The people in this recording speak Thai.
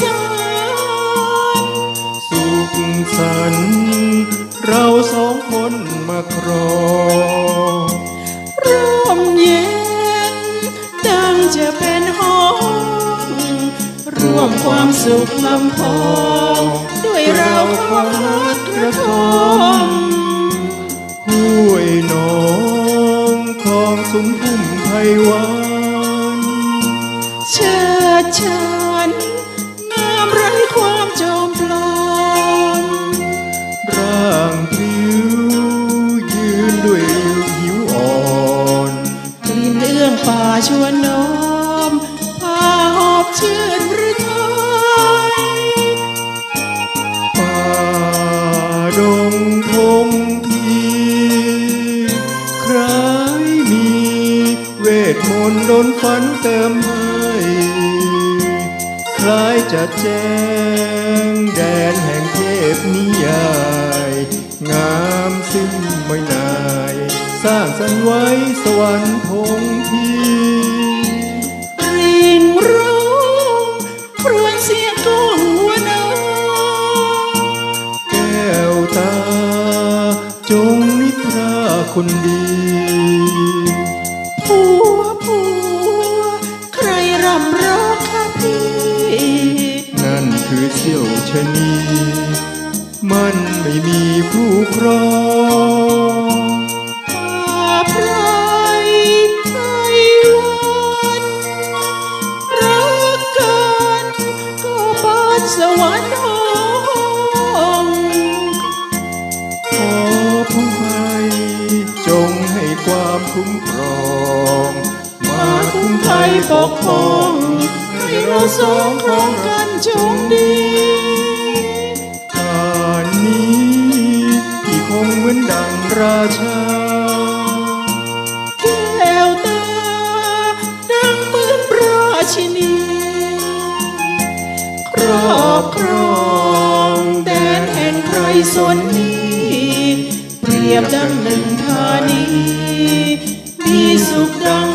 สานสุขสันเราสองคนมาครองร่มเย็นดังจะเป็นห้องร่วมความสุขลำพองด้วยเราความรักกระทมห้วยน้องคลองสุมพุ่มไพวันเชิดชา ป่าชวนน้อมพาหอบชื่นหรือไทยป่าดงพงพีใครมีเวทมนต์ดนฝันเติมให้คล้ายจะแจ้งแดนแห่งเทพนิยาย งามซึ่งไม่นาย สร้างสรรค์ไว้ สวรรค์พงพีริงร้องครวญเสียงก้องหัวนาแก้วตา จงนิทราคนดีผัวผัวใครรำร้องข้าพี่ นั่นคือเสี่ยวชะนี มันไม่มีผู้ครอง สวรรค์ห้องขอผู้ให้จงให้ความคุ้มครองมาคุ้มภัยปกป้องให้เราสองครองกันจงดีการนี้ที่คงเหมือนดังราชาแก้วตาดังเหมือนราชินี อบครองแดนแห่งไพรสนนี้ เปรียบดังหนึ่งธานี มีสุขดัง